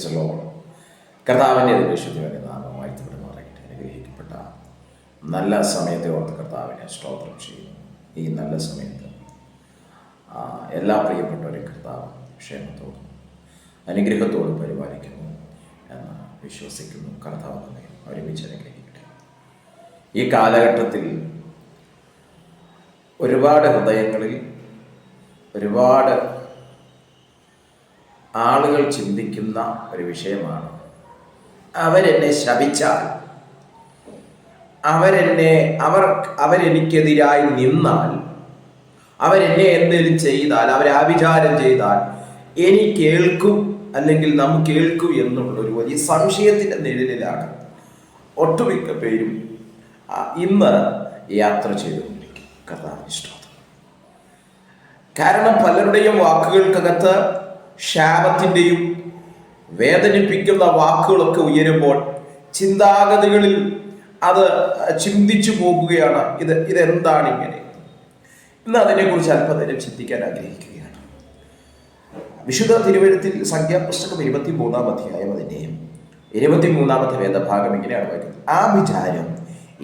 പ്രൈസലോ കർത്താവിന്റെ വിശുദ്ധിയുടെ നാമം വാഴ്ത്തപ്പെടുന്നവരായിട്ട് അനുഗ്രഹിക്കപ്പെട്ട നല്ല സമയത്തെ ഓർത്ത് കർത്താവിനെ സ്തോത്രം ചെയ്യുന്നു. ഈ നല്ല സമയത്ത് എല്ലാ പ്രിയപ്പെട്ടവരെയും കർത്താവ് ക്ഷേമത്തോടും അനുഗ്രഹത്തോടും പരിപാലിക്കുന്നു എന്ന് വിശ്വസിക്കുന്നു. കർത്താവ് നമ്മെ ഒരുമിച്ച് അനുഗ്രഹിക്കട്ടെ. ഈ കാലഘട്ടത്തിൽ ഒരുപാട് ഹൃദയങ്ങളിൽ ഒരുപാട് ആളുകൾ ചിന്തിക്കുന്ന ഒരു വിഷയമാണ്. അവരെന്നെ ശപിച്ചാൽ അവരെന്നെ അവർ അവരെനിക്കെതിരായി നിന്നാൽ അവരെന്നെ എന്തെങ്കിലും ചെയ്താൽ അവരാഭിചാരം ചെയ്താൽ എനി കേൾക്കും അല്ലെങ്കിൽ നാം കേൾക്കും എന്നുള്ള ഒരു വലിയ സംശയത്തിന്റെ നിഴലിലാണ് ഒട്ടുമിക്ക പേരും ഇന്ന് യാത്ര ചെയ്തുകൊണ്ടിരിക്കും. സ്തോത്രം. കാരണം പലരുടെയും വാക്കുകൾക്കകത്ത് ശാപത്തിന്റെയും വേദനിപ്പിക്കുന്ന വാക്കുകളൊക്കെ ഉയരുമ്പോൾ ചിന്താഗതികളിൽ അത് ചിന്തിച്ചു പോകുകയാണ്. ഇത് ഇതെന്താണ് ഇങ്ങനെ ഇന്ന് അതിനെക്കുറിച്ച് അല്പനേരം ചിന്തിക്കാൻ ആഗ്രഹിക്കുകയാണ്. വിശുദ്ധ തിരുവഴുത്തിൽ സംഖ്യാപുസ്തകം ഇരുപത്തി മൂന്നാം അധ്യായം അതിന്റെയും ഇരുപത്തി മൂന്നാമത്തെ വേദഭാഗം ഇങ്ങനെയാണ് വായിക്കുന്നത്. ആ വിചാരം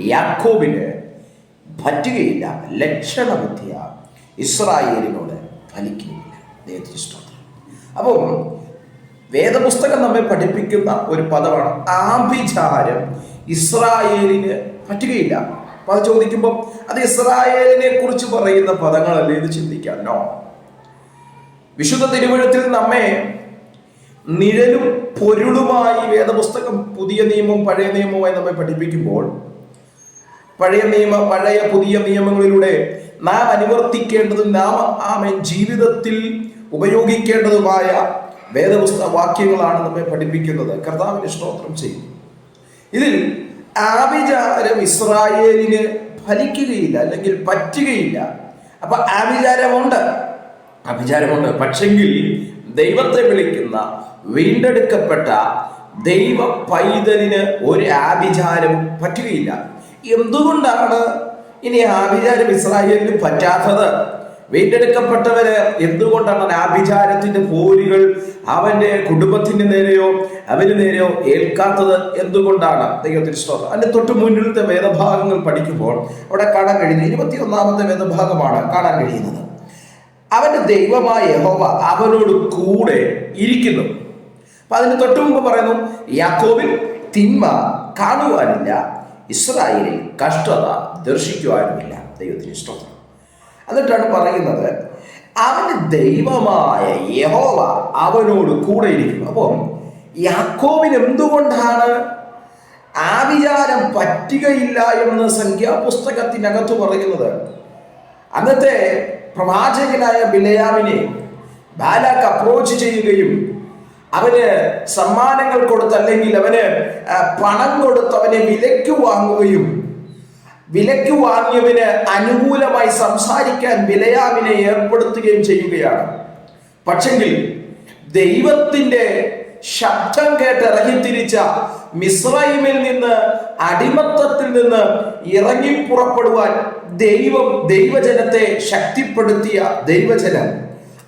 യാക്കോബിന് പറ്റുകയില്ല. ലക്ഷണബുദ്ധിയ. ഇസ്രായേലിനോട് ഫലിക്കുകയില്ല സ്തോത്രം അപ്പം വേദപുസ്തകം നമ്മെ പഠിപ്പിക്കുന്ന ഒരു പദമാണ് ആഭിചാരം. ഇസ്രായേലിന് പറ്റുകയില്ല. അപ്പൊ അത് ചോദിക്കുമ്പോൾ അത് ഇസ്രായേലിനെ കുറിച്ച് പറയുന്ന പദങ്ങളല്ലേ ഇത് ചിന്തിക്കാം. നോ വിശുദ്ധ തിരുവഴുത്തിൽ നമ്മെ നിഴലും പൊരുളുമായി വേദപുസ്തകം പുതിയ നിയമവും പഴയ നിയമവുമായി നമ്മെ പഠിപ്പിക്കുമ്പോൾ പഴയ നിയമ പഴയ പുതിയ നിയമങ്ങളിലൂടെ നാം അനുവർത്തിക്കേണ്ടതും നാം ആമേൻ ജീവിതത്തിൽ ഉപയോഗിക്കേണ്ടതുമായ വേദപുസ്തക വാക്യങ്ങളാണ് നമ്മെ പഠിപ്പിക്കുന്നത്. കർത്താവിന് സ്തോത്രം ചെയ്യും. ഇതിൽ ആഭിചാരം ഇസ്രായേലിന് ഫലിക്കുകയില്ല അല്ലെങ്കിൽ പറ്റുകയില്ല. അപ്പൊ ആഭിചാരമുണ്ട് അഭിചാരമുണ്ട് പക്ഷെങ്കിൽ ദൈവത്തെ വിളിക്കുന്ന വീണ്ടെടുക്കപ്പെട്ട ദൈവ പൈതലിന് ഒരു ആഭിചാരം പറ്റുകയില്ല. എന്തുകൊണ്ടാണ് ഇനി ആഭിചാരം ഇസ്രായേലിന് പറ്റാത്തത്. വീണ്ടെടുക്കപ്പെട്ടവര് എന്തുകൊണ്ടാണ് ആഭിചാരത്തിന്റെ പോരുകൾ അവന്റെ കുടുംബത്തിന്റെ നേരെയോ അവന് നേരെയോ ഏൽക്കാത്തത് എന്തുകൊണ്ടാണ്? ദൈവത്തിന് സ്തോത്രം. അതിന്റെ തൊട്ട് മുന്നിലത്തെ വേദഭാഗങ്ങൾ പഠിക്കുമ്പോൾ അവിടെ കാണാൻ കഴിയുന്നത് ഇരുപത്തിയൊന്നാമത്തെ വേദഭാഗമാണ് കാണാൻ കഴിയുന്നത്. അവന്റെ ദൈവമായ യഹോവ അവനോട് കൂടെ ഇരിക്കുന്നു. അപ്പൊ അതിന് തൊട്ടു മുമ്പ് പറയുന്നു യാക്കോബിൽ തിന്മ കാണുവാനില്ല. ഇസ്രായേലിൽ കഷ്ടത ദർശിക്കുവാനുമില്ല. ദൈവത്തിന് സ്തോത്രം. എന്നിട്ടാണ് പറയുന്നത് അവന് ദൈവമായ യഹോവ അവനോട് കൂടെ ഇരിക്കും അപ്പം യാക്കോവിന് എന്തുകൊണ്ടാണ് ആവിചാരം പറ്റുകയില്ല എന്ന് സംഖ്യാപുസ്തകത്തിനകത്ത് പറയുന്നത്? അന്നത്തെ പ്രവാചകനായ ബിലയാമിനെ ബാലാക്ക് അപ്രോച്ച് ചെയ്യുകയും അവന് സമ്മാനങ്ങൾ കൊടുത്ത് അല്ലെങ്കിൽ അവന് പണം കൊടുത്ത് അവനെ വിലയ്ക്ക് വാങ്ങുകയും വിലയ്ക്ക് വാങ്ങിയവന് അനുകൂലമായി സംസാരിക്കാൻ വിലയാവിനെ ഏർപ്പെടുത്തുകയും ചെയ്യുകയാണ്. പക്ഷെങ്കിൽ ദൈവത്തിന്റെ ശബ്ദം കേട്ട് ഇറങ്ങിത്തിരിച്ച മിസ്രൈമിൽ നിന്ന് അടിമത്തത്തിൽ നിന്ന് ഇറങ്ങി പുറപ്പെടുവാൻ ദൈവം ദൈവജനത്തെ ശക്തിപ്പെടുത്തിയ ദൈവജനം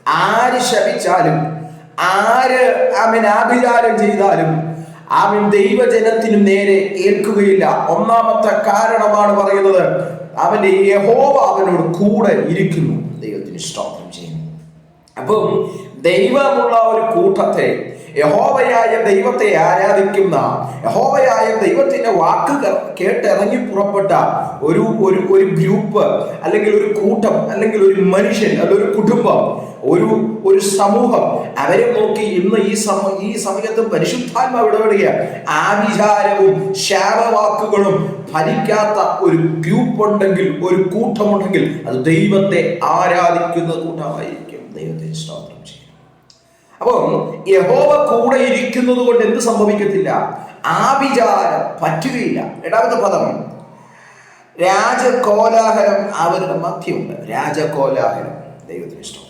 ആര് ശപിച്ചാലും ആര് അവൻ ആഭിചാരം ചെയ്താലും അവൻ ദൈവജനത്തിനു നേരെ ഏൽക്കുകയില്ല. ഒന്നാമത്തെ കാരണമാണ് പറയുന്നത്. അവന്റെ യഹോവ അവനോട് കൂടെ ഇരിക്കുന്നു. ദൈവത്തിന് സ്തോത്രം ചെയ്യുന്നു. അപ്പം ദൈവമുള്ള ഒരു കൂട്ടത്തെ യഹോവയായ ദൈവത്തെ ആരാധിക്കുന്ന യഹോവയായ ദൈവത്തിന്റെ വാക്ക് കേട്ടിറങ്ങി പുറപ്പെട്ട ഒരു ഒരു ഒരു ഗ്രൂപ്പ് അല്ലെങ്കിൽ ഒരു കൂട്ടം അല്ലെങ്കിൽ ഒരു മനുഷ്യൻ അല്ലെങ്കിൽ ഒരു കുടുംബം ഒരു ഒരു സമൂഹം. അവരെ നോക്കി ഇന്ന് ഈ സമ ഈ സമയത്ത് പരിശുദ്ധാത്മാവ് ഇടപെടുകയാണ്. ആവിചാരവും ശാപവാക്കുകളും ഭരിക്കാത്ത ഒരു ഗ്രൂപ്പ് ഉണ്ടെങ്കിൽ ഒരു കൂട്ടമുണ്ടെങ്കിൽ അത് ദൈവത്തെ ആരാധിക്കുന്ന കൂട്ടമായിരിക്കും. ദൈവത്തെ സ്തോത്രം ചെയ്യും അപ്പം യഹോവ കൂടെ ഇരിക്കുന്നത് കൊണ്ട് എന്ത് സംഭവിക്കത്തില്ല? ആവിചാരം പറ്റുകയില്ല. രണ്ടാമത്തെ പദം. രാജകോലാഹലം അവരുടെ മധ്യമുണ്ട്. രാജകോലാഹലം ദൈവത്തിന് ഇഷ്ടം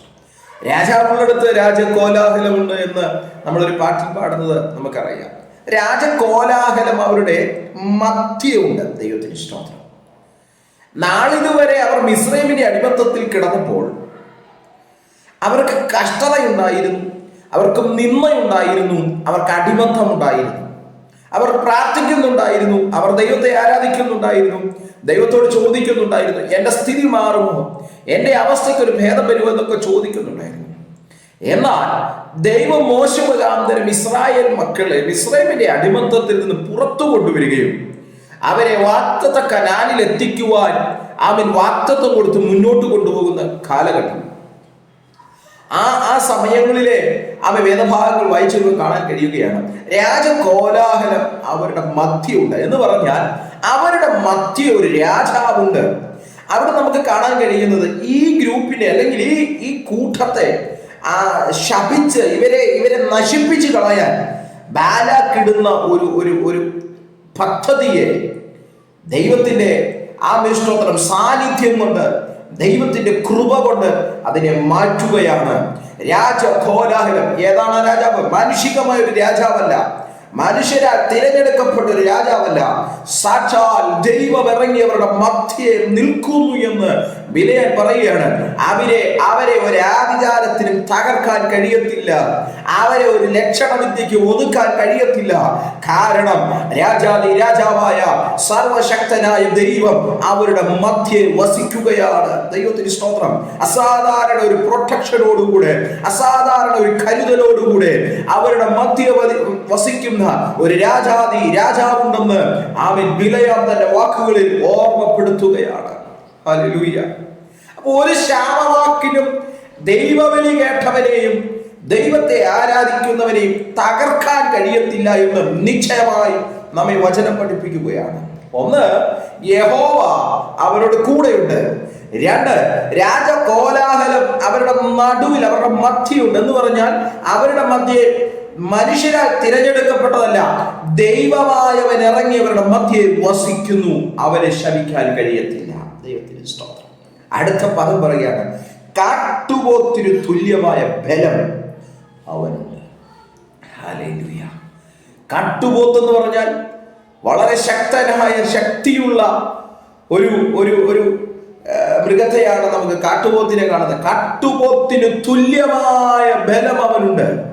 രാജാവുള്ളിടത്ത് രാജകോലാഹലമുണ്ട് എന്ന് നമ്മളൊരു പാട്ടിൽ പാടുന്നത് നമുക്കറിയാം. രാജകോലാഹലം അവരുടെ മധ്യമുണ്ട് ദൈവത്തിന് സ്തോത്രം. നാളിതുവരെ അവർ മിസ്രൈമിന്റെ അടിമത്തത്തിൽ കിടന്നപ്പോൾ അവർക്ക് കഷ്ടതയുണ്ടായിരുന്നു. അവർക്ക് നിന്നയുണ്ടായിരുന്നു അവർക്ക് അടിമത്തമുണ്ടായിരുന്നു. അവർ പ്രാർത്ഥിക്കുന്നുണ്ടായിരുന്നു അവർ ദൈവത്തെ ആരാധിക്കുന്നുണ്ടായിരുന്നു ദൈവത്തോട് ചോദിക്കുന്നുണ്ടായിരുന്നു എന്റെ സ്ഥിതി മാറുമോ? എന്റെ അവസ്ഥയ്ക്ക് ഒരു ഭേദം വരുമോ? എന്നൊക്കെ ചോദിക്കുന്നുണ്ടായിരുന്നു. എന്നാൽ ദൈവം മോശമുഖാന്തരം ഇസ്രായേൽ മക്കളെ ഇസ്രായേലിന്റെ അടിമത്തത്തിൽ നിന്ന് പുറത്തു കൊണ്ടുവരികയും അവരെ വാക്തത്വ കനാലിൽ എത്തിക്കുവാൻ അവൻ വാക്തത്വം കൊടുത്ത് മുന്നോട്ട് കൊണ്ടുപോകുന്ന കാലഘട്ടം. ആ ആ സമയങ്ങളിലെ അവ വേദഭാഗങ്ങൾ വായിച്ചു കാണാൻ കഴിയുകയാണ്. രാജകോലാഹലം അവരുടെ മധ്യമുണ്ട് എന്ന് പറഞ്ഞാൽ അവരുടെ മധ്യ ഒരു രാജാവുണ്ട്. അവിടെ നമുക്ക് കാണാൻ കഴിയുന്നത് ഈ ഗ്രൂപ്പിനെ അല്ലെങ്കിൽ ഈ ഈ കൂട്ടത്തെ ആ ശപിച്ച് ഇവരെ ഇവരെ നശിപ്പിച്ച് കളയാൻ ബാലാക്കിടുന്ന ഒരു ഒരു ഒരു പദ്ധതിയെ ദൈവത്തിന്റെ ആ മിഷ്ടോത്രം സാന്നിധ്യം കൊണ്ട് ദൈവത്തിന്റെ കൃപ കൊണ്ട് അതിനെ മാറ്റുകയാണ്. രാജകോലാഹലം ഏതാണ് രാജാവ്? മാനുഷികമായ ഒരു രാജാവല്ല. മനുഷ്യരാൽ തിരഞ്ഞെടുക്കപ്പെട്ട ഒരു രാജാവല്ല. സാക്ഷാൽ ദൈവം ഇറങ്ങിയവരുടെ മധ്യേ നിൽക്കുന്നു എന്ന് വിലയൻ പറയുകയാണ് അവരെ അവരെ ഒരു ആഭിചാരത്തിനും തകർക്കാൻ കഴിയത്തില്ല. അവരെ ഒരു ലക്ഷണവിദ്യക്ക് ഒതുക്കാൻ കഴിയത്തില്ല. കാരണം രാജാതി രാജാവായ സർവശക്തനായ ദൈവം അവരുടെ മധ്യേ വസിക്കുകയാണ്. ദൈവത്തിന് സ്തോത്രം. അസാധാരണ ഒരു പ്രൊട്ടക്ഷനോടുകൂടെ അസാധാരണ ഒരു കരുതലോടുകൂടെ അവരുടെ മധ്യ വസിക്കുന്ന ഒരു രാജാതി രാജാവുണ്ടെന്ന് അവൻ വിലയാൻ തന്റെ വാക്കുകളിൽ ഓർമ്മപ്പെടുത്തുകയാണ്. ഹല്ലേലൂയ. അപ്പൊ ഒരു ശാപവാക്കിനും ദൈവബലി കേട്ടവരെയും ദൈവത്തെ ആരാധിക്കുന്നവരെയും തകർക്കാൻ കഴിയത്തില്ല എന്ന് നിശ്ചയമായി നമ്മെ വചനം പഠിപ്പിക്കുകയാണ്. ഒന്ന് യഹോവ അവരുടെ കൂടെയുണ്ട്. രണ്ട് രാജകോലാഹലം അവരുടെ നടുവിൽ അവരുടെ മധ്യയുണ്ട്. എന്ന് പറഞ്ഞാൽ അവരുടെ മധ്യേ മനുഷ്യരാൽ തിരഞ്ഞെടുക്കപ്പെട്ടതല്ല ദൈവമായവൻ ഇറങ്ങി അവരുടെ മധ്യേ വസിക്കുന്നു. അവരെ ശമിക്കാൻ കഴിയത്തില്ല. ദൈവത്തിന് സ്തോത്രം. അടുത്ത പദം പറയുകയാണ് കാട്ടുപോത്തിനു തുല്യമായ ബലം അവനുണ്ട്. കാട്ടുപോത്ത് എന്ന് പറഞ്ഞാൽ വളരെ ശക്തനായ ശക്തിയുള്ള ഒരു ഒരു ഒരു മൃഗത്തെയാണ് നമുക്ക് കാട്ടുപോത്തിനെ കാണുന്നത്. കാട്ടുപോത്തിന് തുല്യമായ ബലം അവനുണ്ട്.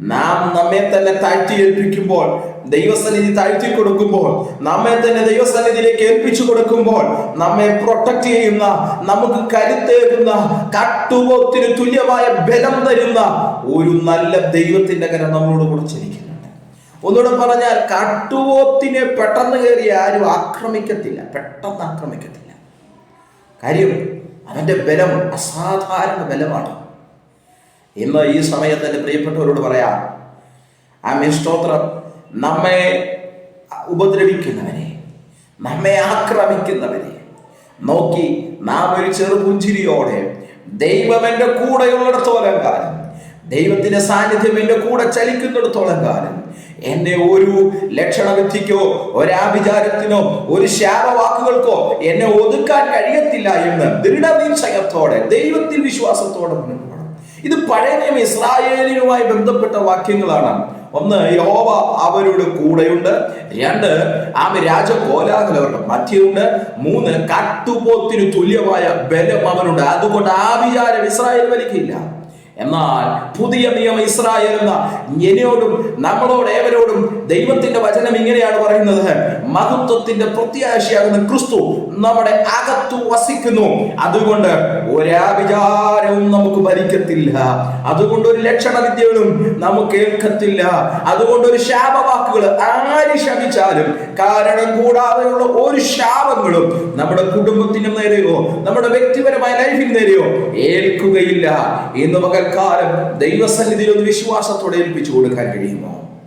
നാം നമ്മെ തന്നെ താഴ്ത്തി ഏൽപ്പിക്കുമ്പോൾ ദൈവസന്നിധി താഴ്ത്തി കൊടുക്കുമ്പോൾ നമ്മെ തന്നെ ദൈവസന്നിധിയിലേക്ക് ഏൽപ്പിച്ചു കൊടുക്കുമ്പോൾ നമ്മെ പ്രൊട്ടക്ട് ചെയ്യുന്ന നമുക്ക് കരുത്തേകുന്ന കട്ടുപോത്തിന് തുല്യമായ ബലം തരുന്ന ഒരു നല്ല ദൈവത്തിന്റെ കരം നമ്മളോട് കുറിച്ചിരിക്കുന്നുണ്ട് ഒന്നുകൂടെ പറഞ്ഞാൽ കട്ടുപോത്തിനെ പെട്ടെന്ന് കയറി ആരും ആക്രമിക്കത്തില്ല. പെട്ടെന്ന് ആക്രമിക്കത്തില്ല. കാര്യം അവന്റെ ബലം അസാധാരണ ബലമാണ്. ഇന്ന് ഈ സമയത്ത് എന്റെ പ്രിയപ്പെട്ടവരോട് പറയാം ആമേ സ്തോത്രം. നമ്മെ ഉപദ്രവിക്കുന്നവരെ നമ്മെ ആക്രമിക്കുന്നവരെ നോക്കി നാം ഒരു ചെറുപുഞ്ചിരിയോടെ ദൈവം എന്റെ കൂടെയുള്ളിടത്തോളം കാലം ദൈവത്തിന്റെ സാന്നിധ്യം എന്റെ കൂടെ ചലിക്കുന്നിടത്തോളം കാലം എന്നെ ഒരു ലക്ഷണവിദ്യക്കോ ഒരാഭിചാരത്തിനോ ഒരു ശാപവാക്കുകൾക്കോ എന്നെ ഒതുക്കാൻ കഴിയത്തില്ല എന്ന് ദൃഢനിശ്ചയത്തോടെ ദൈവത്തിൽ വിശ്വാസത്തോടെ മുന്നോട്ട് ഇത് പഴയ നിയമ ഇസ്രായേലിനുമായി ബന്ധപ്പെട്ട വാക്യങ്ങളാണ്. ഒന്ന് യോവ അവരുടെ കൂടെയുണ്ട്. രണ്ട് ആമ രാജകോലാഹലം അവരുടെ മധ്യയുണ്ട്. മൂന്ന് കാട്ടുപോത്തിന് തുല്യമായ ബലം അവനുണ്ട്. അതുകൊണ്ട് ആ വിചാരം ഇസ്രായേൽ വലിക്കില്ല. എന്നാൽ പുതിയ നിയമ ഇസ്രായേൽ എന്ന എന്നോടും നമ്മളോട് ഏവരോടും ദൈവത്തിന്റെ വചനം ഇങ്ങനെയാണ് പറയുന്നത്. മഹത്വത്തിന്റെ പ്രത്യാശയാകുന്ന ക്രിസ്തു നമ്മുടെ അകത്തു വസിക്കുന്നു. അതുകൊണ്ട് ഒരാവിചാരവും നമുക്ക് ഭരിക്കത്തില്ല. അതുകൊണ്ട് ഒരു ലക്ഷണ വിദ്യകളും നമുക്ക് കേൾക്കത്തില്ല അതുകൊണ്ട് ഒരു ശാപവാക്കുകൾ ആര് ശമിച്ചാലും കാരണം കൂടാതെയുള്ള ഒരു ശാപങ്ങളും നമ്മുടെ കുടുംബത്തിന് നേരെയോ നമ്മുടെ വ്യക്തിപരമായ ലൈഫിന് നേരെയോ ഏൽക്കുകയില്ല. ഇന്ന് പകൽക്കാലം ദൈവസന്നിധിയിൽ ഒന്ന് വിശ്വാസത്തോടെ ഏൽപ്പിച്ചു കൊടുക്കാൻ കഴിയുമോ?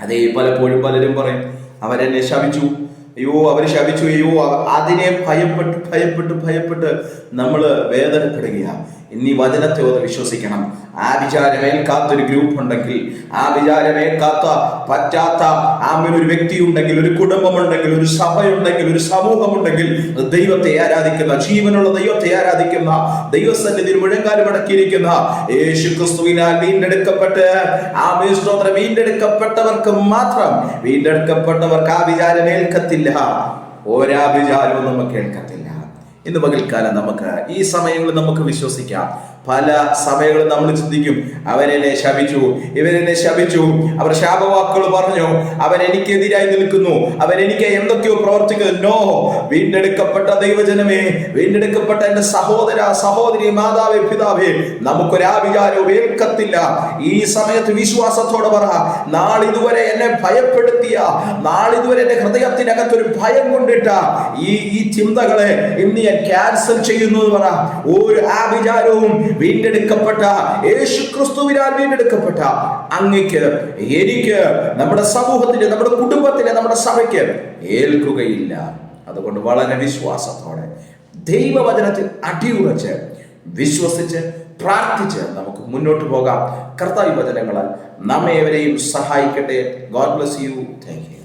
അതേ പലപ്പോഴും പലരും പറയും അവരെന്നെ ശപിച്ചു. അയ്യോ അവർ ശപിച്ചു. അയ്യോ അതിനെ ഭയപ്പെട്ട് ഭയപ്പെട്ട് ഭയപ്പെട്ട് നമ്മൾ വേദനപ്പെടുകയാണ്. ഇനി വചനത്തെ ഒന്ന് വിശ്വസിക്കണം. ആ വിചാരമേൽക്കാത്ത ഒരു ഗ്രൂപ്പ് ഉണ്ടെങ്കിൽ ആ വിചാരമേൽക്കാത്ത പറ്റാത്ത അങ്ങനെ ഒരു വ്യക്തി ഉണ്ടെങ്കിൽ ഒരു കുടുംബമുണ്ടെങ്കിൽ ഒരു സഭയുണ്ടെങ്കിൽ ഒരു സമൂഹമുണ്ടെങ്കിൽ ദൈവത്തെ ആരാധിക്കുന്ന ജീവനുള്ള ദൈവത്തെ ആരാധിക്കുന്ന ദൈവസന്നിധിയിൽ മുഴങ്കാലം അടക്കിയിരിക്കുന്ന യേശു ക്രിസ്തുവിനാൽ വീണ്ടെടുക്കപ്പെട്ട് ആ വീണ്ടെടുക്കപ്പെട്ടവർക്ക് മാത്രം വീണ്ടെടുക്കപ്പെട്ടവർക്ക് ആ വിചാരമേൽക്കത്തില്ല. ഒരാ വിചാരവും നമുക്ക് ഏൽക്കത്തില്ല ഇന്ന് പകൽക്കാലം നമുക്ക് ഈ സമയങ്ങളിൽ നമുക്ക് വിശ്വസിക്കാം. പല സമയങ്ങളും നമ്മൾ ചിന്തിക്കും അവരെന്നെ ശപിച്ചു ഇവരെന്നെ ശപിച്ചു അവർ ശാപവാക്കുകൾ പറഞ്ഞു അവൻ എനിക്കെതിരായി നിൽക്കുന്നു അവൻ എനിക്ക് എന്തൊക്കെയോ പ്രവർത്തിക്കുന്നു. നോ വീണ്ടെടുക്കപ്പെട്ട ദൈവജനമേ വീണ്ടെടുക്കപ്പെട്ട എന്റെ സഹോദര സഹോദരി മാതാവേ പിതാവേ നമുക്കൊരാവിചാരവും ഏൽക്കത്തില്ല. ഈ സമയത്ത് വിശ്വാസത്തോടെ പറ നാളിതുവരെ എന്നെ ഭയപ്പെടുത്തിയ നാളിതുവരെ എന്റെ ഹൃദയത്തിനകത്തൊരു ഭയം കൊണ്ടിട്ട ഈ ഈ ചിന്തകളെ ഇന്ന് ക്യാൻസൽ ചെയ്യുന്നു എന്ന് പറ ഒരു ആവിചാരവും വീണ്ടെടുക്കപ്പെട്ട യേശു ക്രിസ്തുവിനാൽ വീണ്ടെടുക്കപ്പെട്ട അങ്ങക്ക് എനിക്ക് നമ്മുടെ സമൂഹത്തിന് നമ്മുടെ കുടുംബത്തിന് നമ്മുടെ സഭയ്ക്ക് ഏൽക്കുകയില്ല. അതുകൊണ്ട് വളരെ വിശ്വാസത്തോടെ ദൈവവചനത്തിൽ അടിയുറച്ച് വിശ്വസിച്ച് പ്രാർത്ഥിച്ച് നമുക്ക് മുന്നോട്ട് പോകാം. കർത്താവ് വചനങ്ങളാൽ നമ്മെ എവരെയും സഹായിക്കട്ടെ. God bless you thank you